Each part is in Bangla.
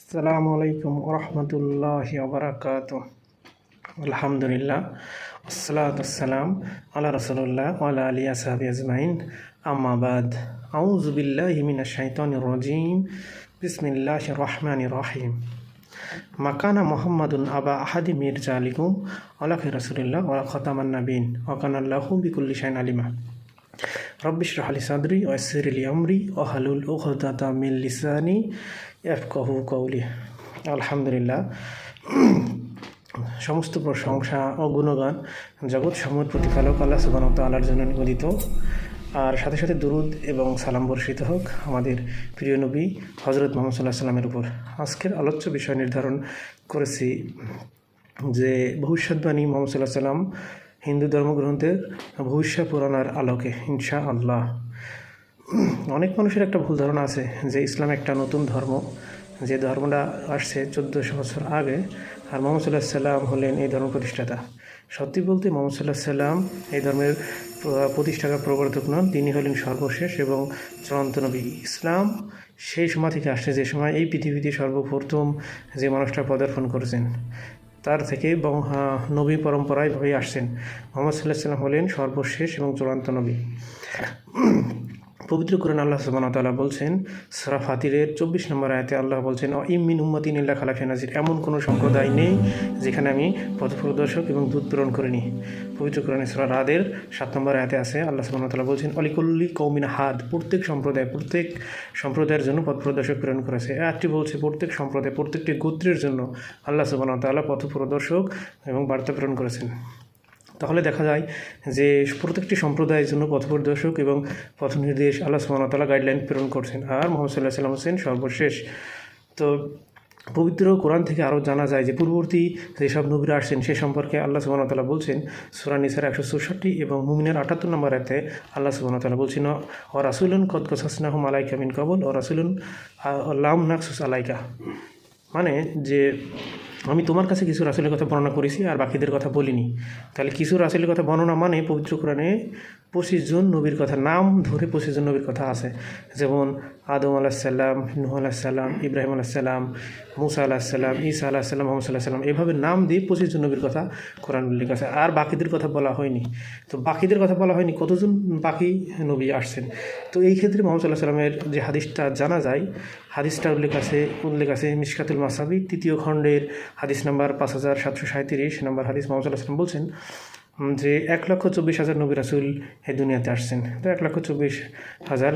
আসসালামু আলাইকুম ওরহমতুল্লাহি ওবরাকাত আলহামদুলিল্লাহ আসসালাতাম আল্লাহ রসুল্লাহ আল্লাহ আলী আসাহাবি আজমাইন। আম্মাবাদ আউজুবিল্লাহ হিমিনা শাইতান রজিম। বিসমিল্লাহ রহমান রহিম। মাকানা মোহাম্মদুন আবা আহাদি মির্জা আলিকুম। আল্লাহ রসুলিল্লাহ ওলা খতামান নাবিন ওকান আল্লাহ বিকুল্লি শাইন আলিমা। রব্বিশ রাহলি সাদরি ওয়াসির আলি আমরি। ও হালুল উখদাতা মিল লিসানি। ইয়াফকাহু কৌলি আলহামদুলিল্লাহ। সমস্ত প্রশংসা ও গুণগান জগৎ সমূহের প্রতিপালক আল্লাহ সুবান তাল্লাহর জন্য নিবেদিত। আর সাথে সাথে দুরুদ এবং সালাম বর্ষিত হোক আমাদের প্রিয় নবী হজরত মোহাম্মদ সাল্লাহ সাল্লামের উপর। আজকের আলোচ্য বিষয় নির্ধারণ করেছি যে ভবিষ্যৎবাণী মোহাম্মদ সাল্লাহ সাল্লাম হিন্দু ধর্মগ্রন্থের ভবিষ্যৎ পুরাণার আলোকে ইনশা আল্লাহ অনেক মানুষের একটা ভুল ধারণা আছে যে ইসলাম একটা নতুন ধর্ম, যে ধর্মটা আসছে চোদ্দোশো বছর আগে, আর মোহাম্মদ সাল্লাহ সাল্লাম হলেন এই ধর্ম প্রতিষ্ঠাতা। সত্যি বলতে মোহাম্মদ সাল্লাহ সাল্লাম এই ধর্মের প্রতিষ্ঠাতার প্রবর্তক নন, তিনি হলেন সর্বশেষ এবং চূড়ান্ত নবী। ইসলাম সেই সময় থেকে আসছে যে সময় এই পৃথিবীতে সর্বপ্রথম যে মানুষটা পদার্পণ করেছেন, তার থেকে নবী পরম্পরায় হয়ে আসছেন। মোহাম্মদ সাল্লাহ সাল্লাম হলেন সর্বশেষ এবং চূড়ান্ত নবী। পবিত্র কোরআন আল্লাহ সুবাহতাল্লাহ বলছেন, সরা ফাতিরের চব্বিশ নম্বর আয়তে আল্লাহ বলছেন ইমিন উম্মতিন ইল্লা খালাফিয়া নাজির এমন কোনো সম্প্রদায় নেই যেখানে আমি পথপ্রদর্শক এবং দুধ প্রেরণ করিনি। পবিত্র কোরআন সরা রাদের সাত নম্বর আয়তে আছে, আল্লাহ সুবাহতাল্লাহ বলছেন, অলিকুল্লি কৌমিন হাদ। প্রত্যেক সম্প্রদায়, প্রত্যেক সম্প্রদায়ের জন্য পথ প্রদর্শক প্রেরণ করেছে। একটি বলছে, প্রত্যেক সম্প্রদায়, প্রত্যেকটি গোত্রের জন্য আল্লাহ সুবাহতাল্লাহ পথ প্রদর্শক এবং বার্তা প্রেরণ করেছেন। তাহলে দেখা যায় যে প্রত্যেকটি সম্প্রদায়ের জন্য পথপ্রদর্শক এবং পথ নির্দেশ আল্লাহ সুবাহতাল্লাহ গাইডলাইন প্রেরণ করছেন। আর মোহাম্মদ সাল্লাহ সাল্লাম হোসেন সর্বশেষ। তো পবিত্র কোরআন থেকে আরও জানা যায় যে পূর্ববর্তী যেসব নবীরা আসছেন সে সম্পর্কে আল্লাহ সুবাহতাল্লাহ বলছেন সুরান নিসার একশো চৌষট্টি এবং মুমিনের আটাত্তর নম্বর এতে আল্লাহ সুবাহতাল্লাহ বলছেন ও রাসুলুন কদ কসাসনাহম আলাইকা মিন কবল ও রাসুলুন লাম নাকসুস আলাইকা। মানে যে আমি তোমার কাছে কিছু রাসুলের কথা বর্ণনা করেছি আর বাকিদের কথা বলিনি। তাহলে কিছু রাসুলের কথা বর্ণনা মানে পবিত্র কোরআনে পঁচিশ জন নবীর কথা, নাম ধরে পঁচিশ জন নবীর কথা আছে। যেমন আদম আলাহিসাল্লাম নুহ আলাহিসাল্লাম ইব্রাহিম আলাহিসাল্লাম মুসা আলাহিসাল্লাম ঈসা আলাহিসাল্লাম মোহাম্মদ সাল্লাহ এভাবে নাম দিয়ে পঁচিশ জন নবীর কথা কোরআন উল্লেখ আছে। আর বাকিদের কথা বলা হয়নি। তো বাকিদের কথা বলা হয়নি, কতজন বাকি নবী আসছেন? তো এই ক্ষেত্রে মোহাম্মদ সাল্লাহ সাল্লামের যে হাদিসটা জানা যায়, হাদিসটা উল্লেখ আছে উল্লেখ আছে মিসকাতুল মাসাবি, তৃতীয় খণ্ডের হাদিস নাম্বার পাঁচ হাজার সাতশো সাঁত্রিশ নাম্বার হাদিস মোহাম্মদ সাল্লাহ সাল্লাম বলছেন যে এক লক্ষ চব্বিশ হাজার নবী রাসুল এই দুনিয়াতে আসছেন। তো এক লক্ষ চব্বিশ হাজার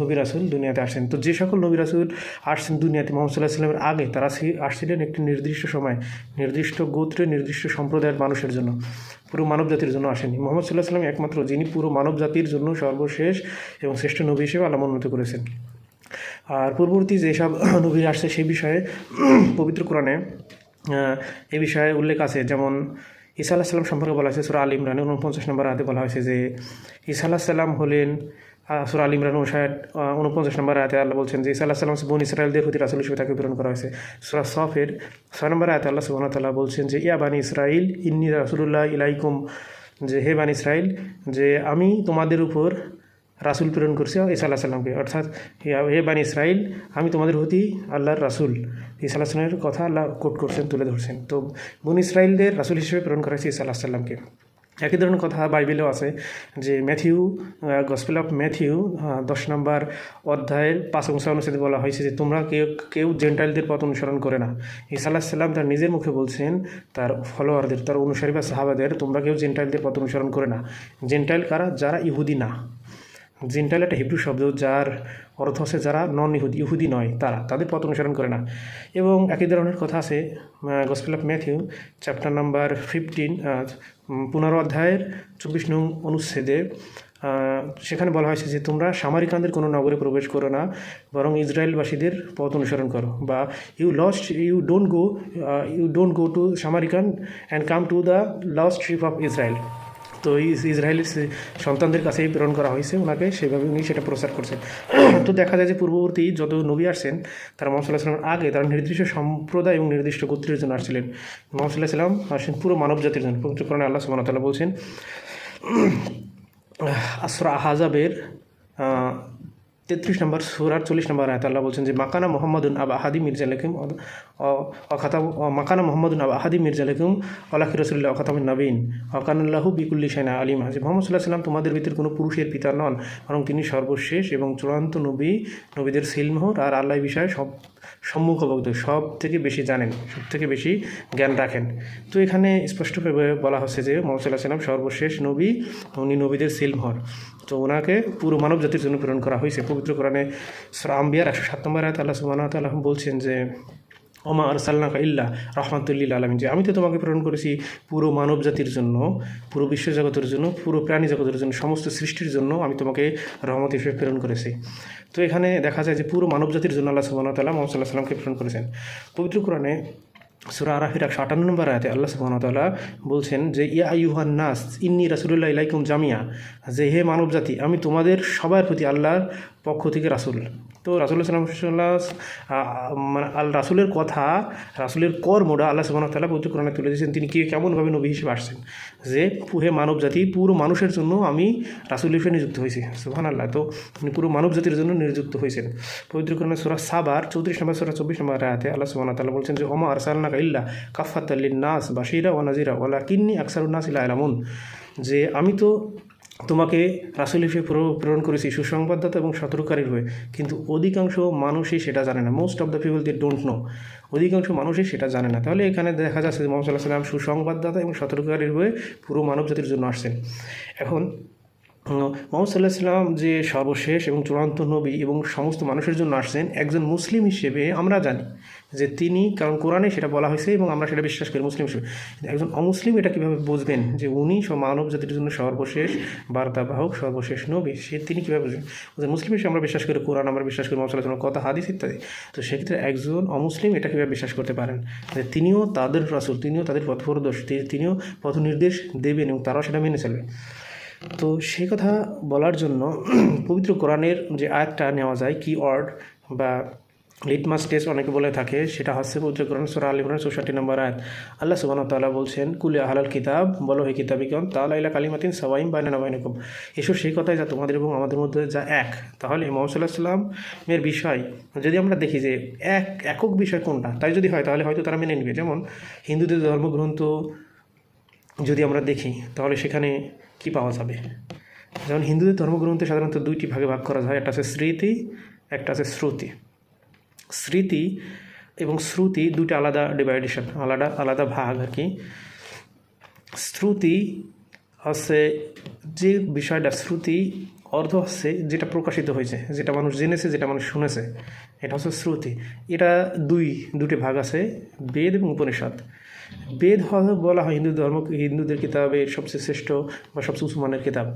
নবী রাসুল দুনিয়াতে আসছেন। তো যে সকল নবী রাসুল আসছেন দুনিয়াতে, মোহাম্মদ সাল্লাহ সাল্লামের আগে তারা আসছিলেন একটি নির্দিষ্ট সময়, নির্দিষ্ট গোত্রে, নির্দিষ্ট সম্প্রদায়ের মানুষের জন্য। পুরো মানব জাতির জন্য আসেনি। মোহাম্মদ সাল্লাহ সাল্লাম একমাত্র যিনি পুরো মানব জাতির জন্য সর্বশেষ এবং শ্রেষ্ঠ নবী হিসেবে আলাম উন্নত করেছেন। আর পূর্ববর্তী যেসব নবী আসছে সেই বিষয়ে পবিত্র কোরআনে এ বিষয়ে উল্লেখ আছে। যেমন ঈসা আল্লাহ সাল্লাম সম্পর্কে বলা হয়েছে, সুরা আল ইমরান উনপঞ্চাশ নম্বর আয়াতে বলা হয়েছে যে, ঈসা আল্লাহ সাল্লাম হলেন সুরা আল ইমরান উনষাট উনপঞ্চাশ নম্বর আয়াতে আল্লাহ বলছেন যে, ঈসা আল্লাহ সাল্লাম বোন ইসরায়েলদের প্রতি রাসুল হিসেবে তাকে প্রেরণ করা হয়েছে। সুরা সফের ছয় নম্বর আয়াতে আল্লাহ সুবাহ তাল্লাহ বলছেন যে, ইয়া বানি ইসরাইল ইন্নি রাসুল্লাহ ইলাইকুম, যে, হে বানি ইসরাইল যে, আমি তোমাদের উপর রাসুল প্রেরণ করছে ঈসা আল্লাহ সাল্লামকে। অর্থাৎ হে বানি ইসরাইল আমি তোমাদের হতি আল্লাহর রাসুল। আল্লাহ সাল্লামের কথা আল্লাহ কোট করছেন, তুলে ধরছেন। তো বন ইসরায়েলদের রাসুল হিসেবে প্রেরণ করা হয়েছে ঈসা আল্লাহ সাল্লামকে। একই ধরনের কথা বাইবেলেও আছে যে ম্যাথিউ গসপেল অফ ম্যাথিউ দশ নম্বর অধ্যায়ের পাঁচ অংশ অনুসারে বলা হয়েছে যে তোমরা কেউ কেউ জেন্টাইলদের পথ অনুসরণ করে না। আল্লাহ সাল্লাম তার নিজের মুখে বলছেন, তার ফলোয়ারদের তার অনুসারী বা সাহাবাদের, তোমরা কেউ জেন্টাইলদের পথ অনুসরণ করে না। জেন্টাইল কারা? যারা ইহুদি না। জিনটাইল একটা হিব্রু শব্দ যার অর্থ আছে যারা নন ইহুদি ইহুদি নয়, তারা। তাদের পথ অনুসরণ করে না। এবং একই ধরনের কথা আছে gospel of Matthew chapter number fifteen পনেরো অধ্যায়ের চব্বিশ নং অনুচ্ছেদে সেখানে বলা হয়েছে যে, তোমরা সামারিকানদের কোনো নগরে প্রবেশ করো না, বরং ইসরায়েলবাসীদের পথ অনুসরণ করো। বা you lost you don't go you don't go to Samaritan and come to the lost trip of Israel তো ইসরায়েলের সন্তানদের কাছেই প্রেরণ করা হয়েছে। ওনাকে সেভাবে উনি সেটা প্রচার করছেন। তো দেখা যায় যে পূর্ববর্তী যত নবী আসছেন, তারা মোহাম্মদ সাল্লাহামের আগে তারা নির্দিষ্ট সম্প্রদায় এবং নির্দিষ্ট গোত্রের জন্য আসছিলেন। মোহাম্মদ সাল্লাহ সাল্লাম আসছেন পুরো মানব জাতির জন্য। পবিত্র কারণে আল্লাহ সুবাহতাল্লাহ বলছেন আসরা আহাজাবের তেত্রিশ নম্বর সুরার চল্লিশ নম্বর আয়াত আল্লাহ বলছেন যে, মাকানা মোহাম্মদুন আবা আহাদি মির্জা লেকুম অখাতা মাকানা মোহাম্মদ আবা আহাদি মির্জা লেকুম আল্লাহি রসুল্লাহ অখাতাম নবীন অকানুল্লাহু বিকুল্লি সাইনা আলিম। হাজি মোহাম্মদ সাল্লাহ সাল্লাম তোমাদের ভিতরে কোনো পুরুষের পিতা নন, বরং তিনি সর্বশেষ এবং চূড়ান্ত নবী, নবীদের সিলমোহর আর আল্লাহ বিষয়ে সব সম্মুখ অবগত সব থেকে বেশি জানেন, সব থেকে বেশি জ্ঞান রাখেন। তো এখানে স্পষ্টভাবে বলা হচ্ছে যে মোহাম্মদ সাল্লাম সর্বশেষ নবী, উনি নবীদের সিলমহর। তো ওনাকে পুরো মানব জাতির জন্য প্রেরণ করা হয়েছে। পবিত্র কোরআনে আম্বিয়ার একশো সাত নম্বর আয়াত আল্লাহ ওয়া তাআলা বলছেন যে ওমা আরসাল্লাকা ইল্লা রহমাতুল্লিল আলমিন। যে আমি তো তোমাকে প্রেরণ করেছি পুরো মানব জাতির জন্য, পুরো বিশ্বজগতের জন্য, পুরো প্রাণী জগতের জন্য, সমস্ত সৃষ্টির জন্য আমি তোমাকে রহমত হিসেবে প্রেরণ করেছি। তো এখানে দেখা যায় যে পুরো মানব জাতির জন্য আল্লাহ সুবাহ তাল্লাহ মোহাম্মদ সাল্লাহ সাল্লামকে প্রেরণ করেছেন। পবিত্র কোরআনে সুরা আরাফির একশো আটান্ন নম্বর আয়াতে আল্লাহ তাআলা বলছেন যে, ইয়া আইয়ুহান নাস, ইন্নি রাসূলুল্লাহ ইলাইকুম জামিয়া যে, হে মানব জাতি, আমি তোমাদের সবার প্রতি আল্লাহর পক্ষ থেকে রাসূল। তো রাসুল্লাহ সাল্লাহ মানে আল রাসুলের কথা, রাসুলের কর্মটা আল্লাহ তাআলা পবিত্র কোরআনে তুলে দিয়েছেন। তিনি কি কেমনভাবে নবী হিসেবে আসছেন? যে হে মানব জাতি, পুরো মানুষের জন্য আমি রাসুল হিসেবে নিযুক্ত হয়েছি। সুবহান আল্লাহ তো তিনি পুরো মানব জাতির জন্য নিযুক্ত হয়েছেন। পবিত্র কোরআনে সুরা সাবার চৌত্রিশ নম্বর, সুরা চব্বিশ নম্বর আয়াতে আল্লাহ তাআলা বলছেন যে ওমা আরসালনাকা ইল্লা কাফাত নাস বাশিরা ও নাজিরা ওলা কিন্নি আকসারুন নাস ইলা আলামুন যে আমি তো তোমাকে রাসুল হিসেবে প্রেরণ করেছি সুসংবাদদাতা এবং সতর্ককারীর হয়ে। কিন্তু অধিকাংশ মানুষই সেটা জানে না। Most of the people they don't know অধিকাংশ মানুষই সেটা জানে না। তাহলে এখানে দেখা যাচ্ছে যে মোহাম্মদ সাল্লাহ সাল্লাম সুসংবাদদাতা এবং সতর্ককারীর হয়ে পুরো মানব জাতির জন্য আসছেন। এখন মোহাম্মদ সাল্লাহ সাল্লাম যে সর্বশেষ এবং চূড়ান্ত নবী এবং সমস্ত মানুষের জন্য আসছেন একজন মুসলিম হিসেবে আমরা জানি যে তিনি, কারণ কোরআনে সেটা বলা হয়েছে এবং আমরা সেটা বিশ্বাস করি মুসলিম হিসেবে। একজন অমুসলিম এটা কীভাবে বুঝবেন যে উনি সব মানব জাতির জন্য সর্বশেষ বার্তাবাহক, সর্বশেষ নবী? সে তিনি কীভাবে বুঝবেন? মুসলিম হিসেবে আমরা বিশ্বাস করি, কোরআন আমরা বিশ্বাস করি, মোহাম্মদ সাল্লাহ কথা, হাদিস ইত্যাদি। তো সেক্ষেত্রে একজন অমুসলিম এটা কীভাবে বিশ্বাস করতে পারেন? যে তিনিও তাদের রাসুল, তিনিও তাদের পথপ্রদর্শ তিনিও পথ নির্দেশ দেবেন এবং তারাও সেটা মেনে চলবে তো সেই কথা বলার জন্য পবিত্র কোরআনের যে আয়াতটা নেওয়া যায়, কি ওয়ার্ড বা লিটমাস টেস্ট অনেকে বলে থাকে, সেটা হচ্ছে পবিত্র কোরআন সুরা আলী ইমরান চৌষট্টি নম্বর আয়াত। আল্লাহ সুবাহ তাল্লাহ বলছেন, কুলি আহলাল কিতাব বলো, হে কিতাবিকম তাহলে ইলা কালিমাতিন সবাইম বাইনা বাইনকম এসব সেই কথাই যা তোমাদের এবং আমাদের মধ্যে যা এক। তাহলে মোহাম্মদ সাল্লামের বিষয়, যদি আমরা দেখি যে এক, একক বিষয় কোনটা, তাই যদি হয়, তাহলে হয়তো তারা মেনে নেবে। যেমন হিন্দুদের ধর্মগ্রন্থ যদি আমরা দেখি, তাহলে সেখানে কি পাওয়া যাবে? যেমন হিন্দুদের ধর্মগ্রন্থে সাধারণত দুইটি ভাগে ভাগ করা যায়, একটা আছে স্মৃতি, একটা আছে শ্রুতি। স্মৃতি এবং শ্রুতি দুটি আলাদা ডিভাইডেশন আলাদা আলাদা ভাগ আর কি। শ্রুতি হচ্ছে যে বিষয়টা, শ্রুতি অর্ধ হচ্ছে যেটা প্রকাশিত হয়েছে, যেটা মানুষ জেনেছে, যেটা মানুষ শুনেছে। এটা হচ্ছে শ্রুতি। এটা দুই দুটি ভাগ আছে, বেদ এবং উপনিষদ। বেদ বলা হয় হিন্দু ধর্ম, হিন্দুদের কিতাবের সবচেয়ে শ্রেষ্ঠ বা সবচেয়ে উঁচু মানের কিতাব।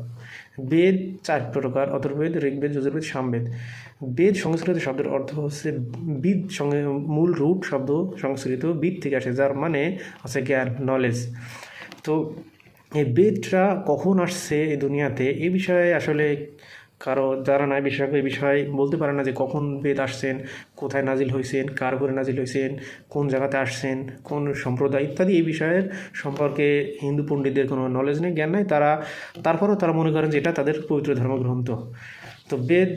বেদ চার প্রকার অথর্বেদ ঋগ্বেদ, যজুর্বেদ, সামবেদ। বেদ সংস্কৃত শব্দের অর্থ হচ্ছে বিদ সঙ্গে মূল রুট শব্দ সংস্কৃত, বিদ থেকে আসে যার মানে আছে জ্ঞান নলেজ তো এই বেদটা কখন আসছে এই দুনিয়াতে? এ বিষয়ে আসলে কারও যারা নাই বিশেষজ্ঞ এই বিষয়ে বলতে পারে না যে কখন বেদ আসছেন, কোথায় নাজিল হয়েছেন কার ঘরে নাজিল হয়েছেন কোন জায়গাতে আসছেন, কোন সম্প্রদায় ইত্যাদি এই বিষয়ের সম্পর্কে হিন্দু পণ্ডিতদের কোনো নলেজ নেই, জ্ঞান নাই। তারা, তারপরেও তারা মনে করেন যে এটা তাদের পবিত্র ধর্মগ্রন্থ। তো বেদ,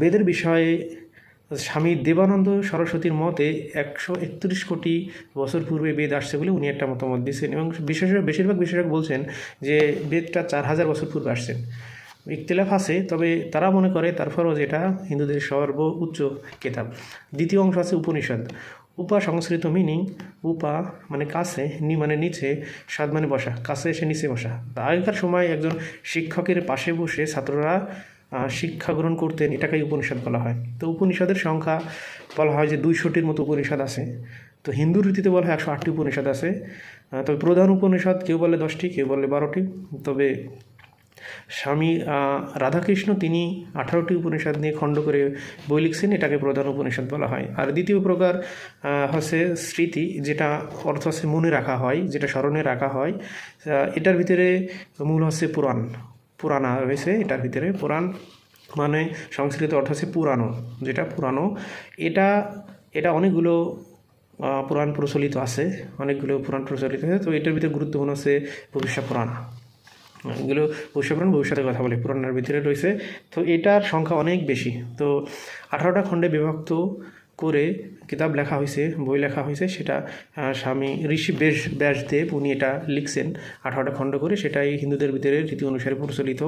বেদের বিষয়ে স্বামী দেবানন্দ সরস্বতীর মতে একশো একত্রিশ কোটি বছর পূর্বে বেদ আসছে বলে উনি একটা মতামত দিয়েছেন এবং বিশেষ বেশিরভাগ বিশেষজ্ঞ বলছেন যে বেদটা চার হাজার বছর পূর্বে আসছেন ইখতিলাফ আছে, তবে তারা মনে করে তারপরও যেটা হিন্দুদের সর্ব উচ্চ কেতাব। দ্বিতীয় অংশ আছে উপনিষদ। উপা সংস্কৃত মিনিং উপা মানে কাছে, নি মানে নিচে স্বাদ মানে বসা, কাছে এসে নিচে বসা। আগেকার সময় একজন শিক্ষকের পাশে বসে ছাত্ররা শিক্ষা গ্রহণ করতেন, এটাকেই উপনিষদ বলা হয়। তো উপনিষদের সংখ্যা বলা হয় যে দুইশোটির মতো উপনিষদ আছে। তো হিন্দু রীতিতে বলা হয় একশো আটটি উপনিষদ আছে। তবে প্রধান উপনিষদ কেউ বলে দশটি, কেউ বলে বারোটি, তবে স্বামী রাধাকৃষ্ণ তিনি আঠারোটি উপনিষদ নিয়ে খণ্ড করে বই লিখছেন, এটাকে প্রধান উপনিষদ বলা হয়। আর দ্বিতীয় প্রকার হচ্ছে স্মৃতি, যেটা অর্থ হচ্ছে মনে রাখা হয়, যেটা স্মরণে রাখা হয় এটার ভিতরে মূল হচ্ছে পুরাণ। পুরাণা রয়েছে এটার ভিতরে পুরাণ মানে সংস্কৃত অর্থ হচ্ছে পুরানো যেটা পুরানো এটা এটা অনেকগুলো পুরাণ প্রচলিত আছে, অনেকগুলো পুরাণ প্রচলিত আছে, তো এটার ভিতরে গুরুত্বপূর্ণ হচ্ছে ভবিষ্যৎ পুরাণ। এগুলো ভবিষ্যৎ পুরাণ ভবিষ্যতের কথা বলে, পুরাণের ভিতরে রয়েছে। তো এটার সংখ্যা অনেক বেশি। তো আঠারোটা খণ্ডে বিভক্ত করে কিতাব লেখা হয়েছে, বই লেখা হয়েছে, সেটা স্বামী ঋষি বেশ, ব্যাসদেব, উনি এটা লিখছেন। আঠারোটা খণ্ড করে সেটাই হিন্দুদের ভিতরে রীতি অনুসারে প্রচলিত।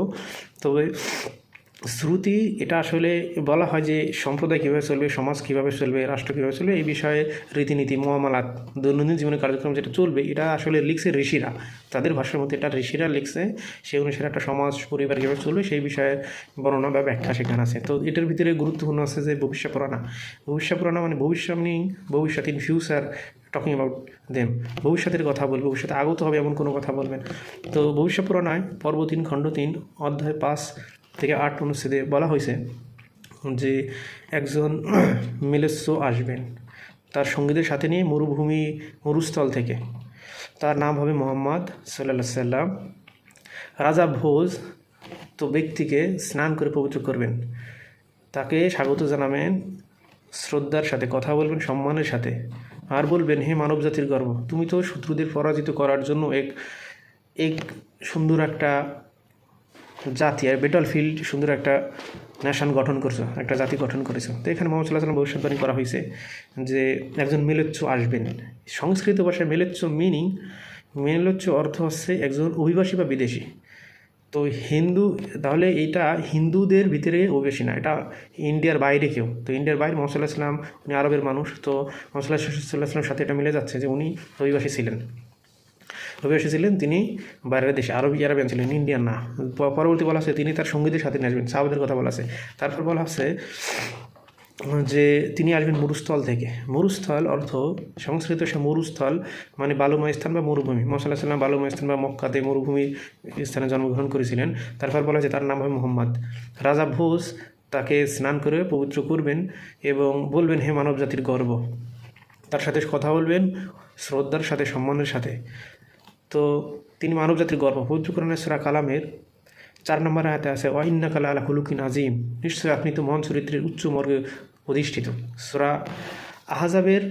তবে শ্রুতি, এটা আসলে বলা হয় যে সম্প্রদায় কীভাবে চলবে, সমাজ কীভাবে চলবে, রাষ্ট্র কীভাবে চলবে, এই বিষয়ে রীতিনীতি মহামালাত দৈনন্দিন জীবনের কার্যক্রম যেটা চলবে, এটা আসলে লিখছে ঋষিরা। তাদের ভাষার মধ্যে এটা ঋষিরা লিখছে, সেই অনুসারে একটা সমাজ, পরিবার কীভাবে চলবে, সেই বিষয়ে বর্ণনা বা ব্যাখ্যা সেখানে আছে। তো এটার ভিতরে গুরুত্বপূর্ণ আছে যে ভবিষ্যৎ পুরাণা। ভবিষ্যৎ পুরাণা মানে ভবিষ্যৎ ভবিষ্যৎ in future talking about them. ভবিষ্যতের কথা বলবে, ভবিষ্যতে আগত হবে এমন কোনো কথা বলবেন তো ভবিষ্যৎ পুরাণায় পর্ব তিন খণ্ড তিন অধ্যায় পাঁচ থেকে আট অনুচ্ছেদে বলা হয়েছে যে একজন মিলেস্য আসবেন। তার সঙ্গীদের সাথে নিয়ে মরুভূমি, মরুস্থল থেকে। তার নাম হবে মোহাম্মদ সাল্লা সাল্লাম। রাজা ভোজ তো ব্যক্তিকে স্নান করে পবিত্র করবেন। তাকে স্বাগত জানাবেন, শ্রদ্ধার সাথে কথা বলবেন, সম্মানের সাথে। আর বলবেন, হে মানব জাতির গর্ব, তুমি তো শত্রুদের পরাজিত করার জন্য এক এক সুন্দর একটা জাতি আর বেটল ফিল্ড সুন্দর একটা ন্যাশন গঠন করছ, একটা জাতি গঠন করেছ। তো এখানে মোহাম্মদ সাল্লাহ সাল্লাম ভবিষ্যৎবাণী করা হয়েছে যে একজন মেলেচ্ছ আসবেন। সংস্কৃত ভাষায় মেলেচ্ছ মিনিং মেলেচ্ছ অর্থ হচ্ছে একজন অভিবাসী বা বিদেশি। তো হিন্দু, তাহলে এটা হিন্দুদের ভিতরে অভিবাসী না, এটা ইন্ডিয়ার বাইরে কেউ। তো ইন্ডিয়ার বাইরে মোহাম্মদ উনি আরবের মানুষ, তো মোহাম্মদ সাল্লাহ সাল্লাহ সাথে এটা মিলে যাচ্ছে যে উনি অভিবাসী ছিলেন। অভিবাসী ছিলেন তিনি বাইরের দেশে, আরবি, আরবিয়ান ছিলেন, ইন্ডিয়ান না। পরবর্তী বলা আছে তিনি তার সঙ্গীদের সাথে নিয়ে আসবেন, সাহাবাদের কথা বলা আছে তারপর বলা আছে যে তিনি আসবেন মরুস্থল থেকে। মরুস্থল অর্থ সংস্কৃত সে মরুস্থল মানে বালুময় স্থান বা মরুভূমি। মশাল্লাহ সাল্লাম বালুময় স্থান বা মক্কাতে মরুভূমির স্থানে জন্মগ্রহণ করেছিলেন। তারপর বলা হয়েছে তার নাম হয় মোহাম্মদ। রাজা ভোজ তাকে স্নান করে পবিত্র করবেন এবং বলবেন, হে মানব জাতির গর্ব। তার সাথে কথা বলবেন, শ্রদ্ধার সাথে, সম্মানের সাথে। তো তিনি মানব জাতির গর্ব পবিত্র সুরা কালামের চার নম্বর আয়াতে আছে ওয়াইন্না কালা আলা হুলুকিন আজিম নিশ্চয়ই আপনি তো মহান চরিত্রের উচ্চ মর্গে অধিষ্ঠিত। সুরা আহাজাবের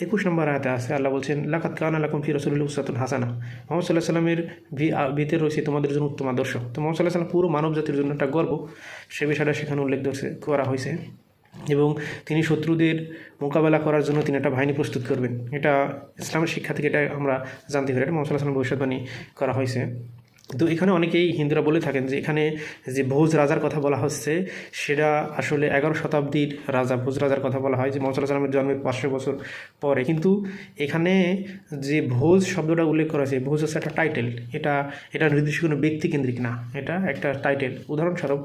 একুশ নম্বর আয়াতে আছে, আল্লাহ বলছেন লাকাত কান আলাকুম ফি রসুল উসাতুল হাসানা মোহাম্মদ সাল্লাহ সাল্লামের ভি আ- ভিতরে রয়েছে তোমাদের জন্য উত্তম আদর্শ। তো মোহাম্মদ সাল্লাহ সাল্লাম পুরো মানব জাতির জন্য একটা গর্ব। সে বিষয়টা সেখানে উল্লেখ করা হয়েছে এবং তিনি শত্রুদের মোকাবেলা করার জন্য তিনি একটা বাহিনী প্রস্তুত করবেন। এটা ইসলামের শিক্ষা থেকে এটা আমরা জানতে পারি। এটা মোহাম্মদ সাল্লাহ সাল্লাম ভবিষ্যৎবাণী করা হয়েছে। তো এখানে অনেকেই হিন্দুরা বলে থাকেন যে এখানে যে ভোজ রাজার কথা বলা হচ্ছে, সেটা আসলে এগারো শতাব্দীর রাজা, ভোজ রাজার কথা বলা হয় যে মোহাম্মদ সাল্লাহ সাল্লামের জন্মের পাঁচশো বছর পরে। কিন্তু এখানে যে ভোজ শব্দটা উল্লেখ করা হয়েছে, ভোজ হচ্ছে একটা টাইটেল এটা এটা নির্দিষ্ট কোনো ব্যক্তিকেন্দ্রিক না। এটা একটা টাইটেল উদাহরণস্বরূপ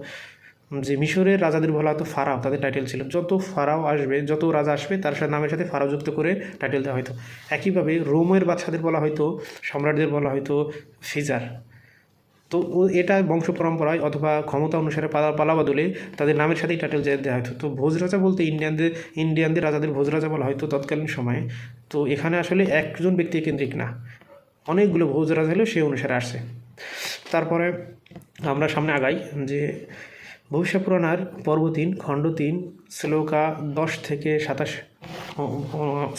যে মিশরের রাজাদের বলা হতো ফারাও, তাদের টাইটেল ছিল। যত ফারাও আসবে, যত রাজা আসবে, তার সাথে নামের সাথে ফারাও যুক্ত করে টাইটেল দেওয়া হতো। একইভাবে রোমের বাদশাদের বলা হয়তো সম্রাটদের বলা হয়তো ফিজার। তো এটা বংশ পরম্পরায় অথবা ক্ষমতা অনুসারে পালা পালা বদলে তাদের নামের সাথেই টাইটেল দেওয়া হতো। তো ভোজ রাজা বলতে ইন্ডিয়ানদের ইন্ডিয়ানদের রাজাদের ভোজ রাজা বলা হয়তো তৎকালীন সময়ে। তো এখানে আসলে একজন ব্যক্তি কেন্দ্রিক না। অনেকগুলো ভোজ রাজা হলেও সেই অনুসারে আসছে। তারপরে আমরা সামনে আগাই যে ভবিষ্যৎ পুরাণার পর্ব তিন খণ্ড তিন শ্লোকা দশ থেকে সাতাশ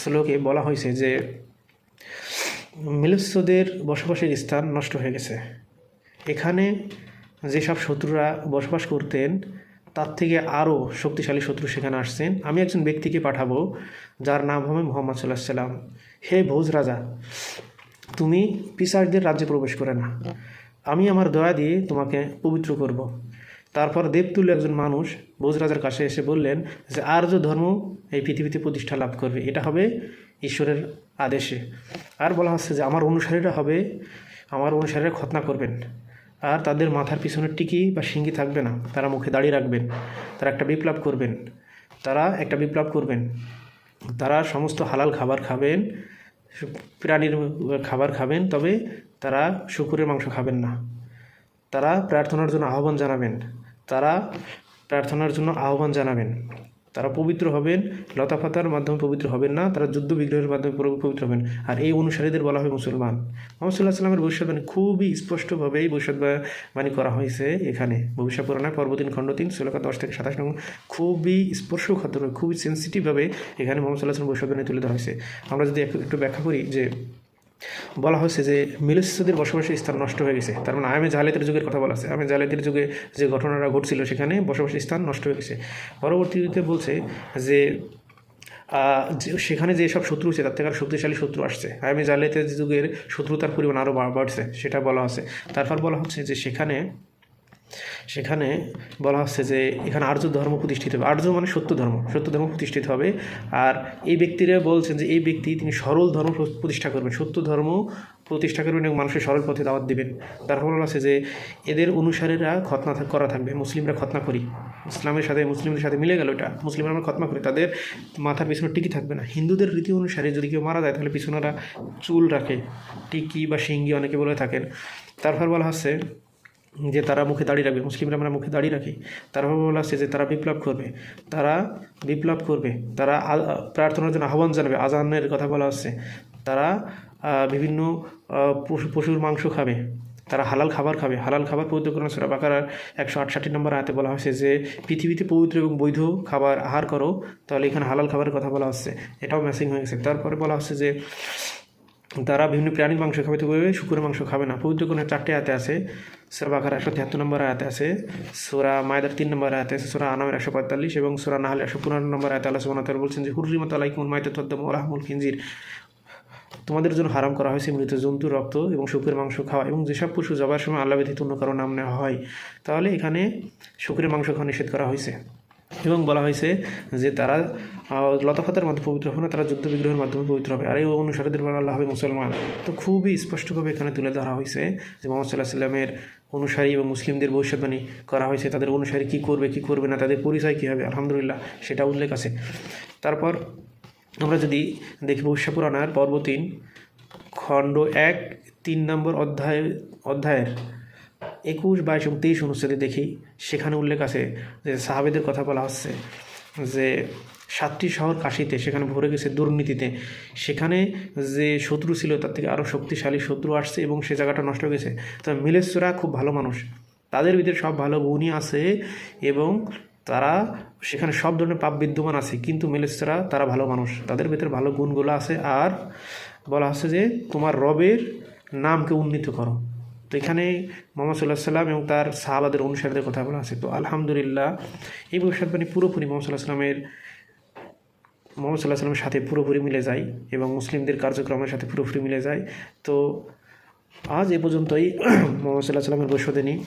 শ্লোকে বলা হয়েছে যে, মিলস্যদের বসবাসের স্থান নষ্ট হয়ে গেছে। এখানে যেসব শত্রুরা বসবাস করতেন, তার থেকে আরও শক্তিশালী শত্রু সেখানে আসছেন। আমি একজন ব্যক্তিকে পাঠাবো, যার নাম হবে মোহাম্মদ সাল্লাহ সাল্লাম। হে ভোজ রাজা, তুমি পিসারদের রাজ্যে প্রবেশ করে না আমি আমার দয়া দিয়ে তোমাকে পবিত্র করব। তারপর দেবতুল্য একজন মানুষ রাজার কাছে এসে বললেন যে আর্য ধর্ম এই পৃথিবীতে প্রতিষ্ঠা লাভ করবে, এটা হবে ঈশ্বরের আদেশে। আর বলা হচ্ছে যে, আমার অনুসারীরা হবে, আমার অনুসারীরা খতনা করবেন। আর তাদের মাথার পিছনে টিকি বা শিঙ্গি থাকবে না। তারা মুখে দাঁড়িয়ে রাখবেন, তারা একটা বিপ্লব করবেন, তারা একটা বিপ্লব করবেন। তারা সমস্ত হালাল খাবার খাবেন, প্রাণীর খাবার খাবেন, তবে তারা শুকুরের মাংস খাবেন না। তারা প্রার্থনার জন্য আহ্বান জানাবেন। তারা প্রার্থনার জন্য আহ্বান জানাবেন। তারা পবিত্র হবেন লতাপাতার মাধ্যমে পবিত্র হবেন না, তারা যুদ্ধ বিগ্রহের মাধ্যমে পবিত্র হবেন। আর এই অনুসারীদের বলা হয় মুসলমান। মোহাম্মদ সাল্লাহ সাল্লামের ভবিষ্যৎবাণী খুবই স্পষ্টভাবে এই ভবিষ্যৎবাণী করা হয়েছে এখানে। ভবিষ্যৎ পুরাণায় পর্বদিন খণ্ড তিন শ্লোকা দশ থেকে সাতাশ নম্বর খুবই স্পর্শখাদ্য খুবই সেন্সিটিভভাবে এখানে মোহাম্মদ সাল্লাহ সাল্লাম ভবিষ্যৎবাণী তুলে ধরা হয়েছে। আমরা যদি একটু ব্যাখ্যা করি যে বলা হচ্ছে যে মিলিশদের বসবাসের স্থান নষ্ট হয়ে গেছে। তার মানে আমি জালেতের যুগের কথা বলা আছে। আমি জালেতের যুগে যে ঘটনাটা ঘটছিল, সেখানে বসবাসের স্থান নষ্ট হয়ে গেছে। পরবর্তীতে বলছে যে সেখানে যে সব শত্রু ছিল তার থেকে আরও শক্তিশালী শত্রু আসছে। আমি জালেতের যুগের শত্রুতার পরিমাণ আরও বাড়ছে, সেটা বলা হচ্ছে তারপর বলা হচ্ছে যে, সেখানে সেখানে বলা হচ্ছে যে এখানে আর্য ধর্ম প্রতিষ্ঠিত হবে। আর্য মানে সত্য ধর্ম। সত্য ধর্ম প্রতিষ্ঠিত হবে। আর এই ব্যক্তিরা বলছেন যে এই ব্যক্তি তিনি সরল ধর্ম প্রতিষ্ঠা করবেন। সত্য ধর্ম প্রতিষ্ঠা করবেন এবং মানুষের সরল পথে দাওয়াত দিবেন। তারপর বলা আছে যে এদের অনুসারীরা খতনা করা থাকবে। মুসলিমরা খতনা করি। ইসলামের সাথে, মুসলিমদের সাথে মিলে গেল এটা। মুসলিমরা আমরা খতনা করি। তাদের মাথার পিছনে টিকি থাকবে না। হিন্দুদের রীতি অনুসারে যদি কেউ মারা যায়, তাহলে পিছনেরা চুল রাখে। টিকি বা শিঙ্গি অনেকে বলে থাকেন। তারপর বলা হচ্ছে যে তারা মুখে দাঁড়িয়ে রাখবে, মুসলিমরা আমরা মুখে দাঁড়িয়ে রাখি তারপর বলা হচ্ছে যে তারা বিপ্লব করবে, তারা বিপ্লব করবে, তারা প্রার্থনার জন্য আহ্বান জানাবে, আজানের কথা বলা হচ্ছে, তারা বিভিন্ন পশু, পশুর মাংস খাবে, তারা হালাল খাবার খাবে, হালাল খাবার পবিত্র কোরআন সুরা বাকারার একশো আটষট্টি নম্বর আয়াতে বলা হয়েছে যে, পৃথিবীতে পবিত্র এবং বৈধ খাবার আহার করো, তাহলে এখানে হালাল খাবারের কথা বলা হচ্ছে, এটাও ম্যাচিং হয়ে গেছে, তারপরে বলা হচ্ছে যে তারা বিভিন্ন প্রাণীর মাংস খাবে তবে শুকুরের মাংস খাবে না। পবিত্র কোণের চারটে আয়াতে আছে, সুরা বাকার একশো তিয়াত্তর নম্বর আয়াতে আছে, সোরা মায়দার তিন নম্বর আয়াতে আছে, সোরা আনামের একশো পঁয়তাল্লিশ এবং সুরা নাহল একশো পনেরো নম্বর আয়াতে আল্লাহ তাআলা বলছেন যে, হুররিমাত আলাইকুমুল মাইতাতুদ্দাম ওয়া লাহমুল খিনজির। তোমাদের জন্য হারাম করা হয়েছে মৃত জন্তুর রক্ত এবং শুকুরের মাংস খাওয়া এবং যেসব পশু জবার সময় আল্লাহ ব্যতীত অন্য কারও নাম নেওয়া হয়। তাহলে এখানে শুকুরের মাংস খাওয়া নিষেধ করা হয়েছে। এবং বলা হয়েছে যে তারা লতাফাতের মাধ্যমে পবিত্র হবে না তারা যুদ্ধ বিগ্রহের মাধ্যমে পবিত্র হবে। আর এই অনুসারীদের বলা আল্লাহ হবে মুসলমান। তো খুবই স্পষ্টভাবে এখানে তুলে ধরা হয়েছে যে মোহাম্মদ সাল্লাহ সাল্লামের অনুসারী এবং মুসলিমদের ভবিষ্যৎবাণী করা হয়েছে। তাদের অনুসারী কী করবে কী করবে না, তাদের পরিচয় কী হবে? আলহামদুলিল্লাহ, সেটা উল্লেখ আছে। তারপর আমরা যদি দেখি ভবিষ্য পুরাণার পর্ব তিন, খণ্ড এক, তিন নম্বর অধ্যায়, অধ্যায়ের একুশ, বাইশ এবং তেইশ অনুচ্ছেদে দেখি। সেখানে উল্লেখ আছে যে সাহাবেদের কথা বলা হচ্ছে। যে সাতটি শহর কাশিতে, সেখানে ভরে গেছে দুর্নীতিতে। সেখানে যে শত্রু ছিল, তার থেকে আরও শক্তিশালী শত্রু আসছে এবং সে জায়গাটা নষ্ট হয়ে গেছে। তো মিলেশ্বরা খুব ভালো মানুষ। তাদের ভিতরে সব ভালো গুণই আছে এবং তারা সেখানে সব ধরনের পাপ বিদ্যমান আছে, কিন্তু মিলেশ্বরা তারা ভালো মানুষ। তাদের ভিতরে ভালো গুণগুলো আছে। আর বলা হচ্ছে যে, তোমার রবের নামকে উন্নীত করো। তো এখানে মোহাম্মদ সাল্লাহ সাল্লাম এবং তার সাহাবাদের অনুসারীদের কথা বলা আছে। তো আলহামদুলিল্লাহ, এই ভবিষ্যৎবাণী পুরোপুরি মোহাম্মদ সাল্লাহ সাল্লামের, মোহাম্মদ সাল্লাহ সাল্লামের সাথে পুরোপুরি মিলে যায় এবং মুসলিমদের কার্যক্রমের সাথে পুরোপুরি মিলে যায়। তো আজ এ পর্যন্তই। মোহাম্মদ সাল্লাহ সাল্লামের বৈশ্যদিনী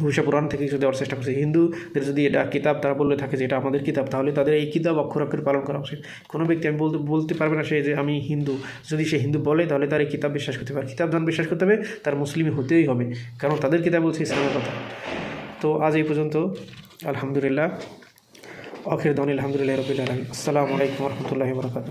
ভূষা পুরাণ থেকে কিছু দেওয়ার চেষ্টা করছে। হিন্দুদের যদি এটা কিতাব তারা বললে থাকে যে এটা আমাদের কিতাব, তাহলে তাদের এই কিতাব অক্ষর অক্ষরে পালন করা উচিত। কোনো ব্যক্তি, আমি বলতে বলতে পারবে না সে যে আমি হিন্দু। যদি সে হিন্দু বলে, তাহলে তার এই কিতাব বিশ্বাস করতে পারে কিতাব যখন বিশ্বাস করতে হবে, তার মুসলিম হতেই হবে। কারণ তাদের কিতাব বলছে ইসলামের কথা। তো আজ এই পর্যন্ত, আলহামদুলিল্লাহ। অখির দন আলহামদুলিল্লাহ রবিল আলম আসসালামু আলাইকুম রহমতুল্লাহ বরকাত